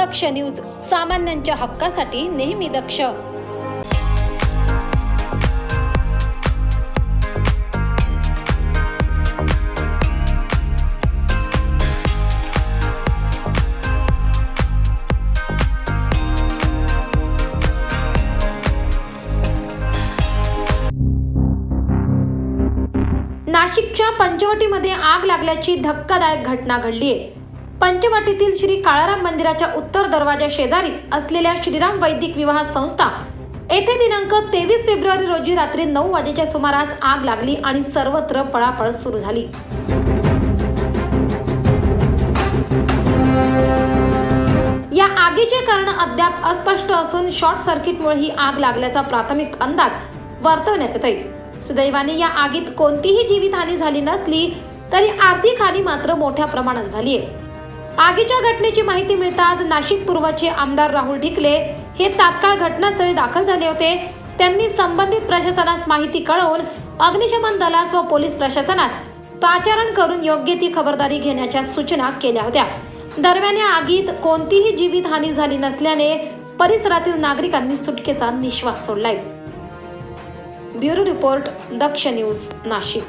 दक्ष news सामान्यांच्या हक्कासाठी नेहमी दक्ष. नाशिकच्या पंचवटीमध्ये आग लागल्याची धक्कादायक घटना घडली आहे पंचवटीतील श्री काळाराम मंदिराच्या उत्तर दरवाजा शेजारी असलेल्या श्रीराम वैदिक विवाह संस्था येथे दिनांक तेवीस फेब्रुवारी रोजी रात्री नऊ वाजेच्या सुमारास आग लागली आणि सर्वत्र पळापळ सुरू झाली. या आगीचे कारण अद्याप अस्पष्ट असून शॉर्ट सर्किटमुळे ही आग लागल्याचा प्राथमिक अंदाज वर्तवण्यात येतोय. सुदैवाने या आगीत कोणतीही जीवितहानी झाली नसली तरी आर्थिक हानी मात्र मोठ्या प्रमाणात झाली आहे आगीच्या घटनेची माहिती मिळताच नाशिक पूर्वचे आमदार राहुल ढिकले हे तात्काळ घटनास्थळी दाखल झाले होते. त्यांनी संबंधित प्रशासनास माहिती कळवून अग्निशमन दलास व पोलीस प्रशासनास पाचारण करून योग्य ती खबरदारी घेण्याच्या सूचना केल्या होत्या. दरम्यान या आगीत कोणतीही जीवितहानी झाली नसल्याने परिसरातील नागरिकांनी सुटकेचा निश्वास सोडलाय. Bureau report Daksh news Nashik.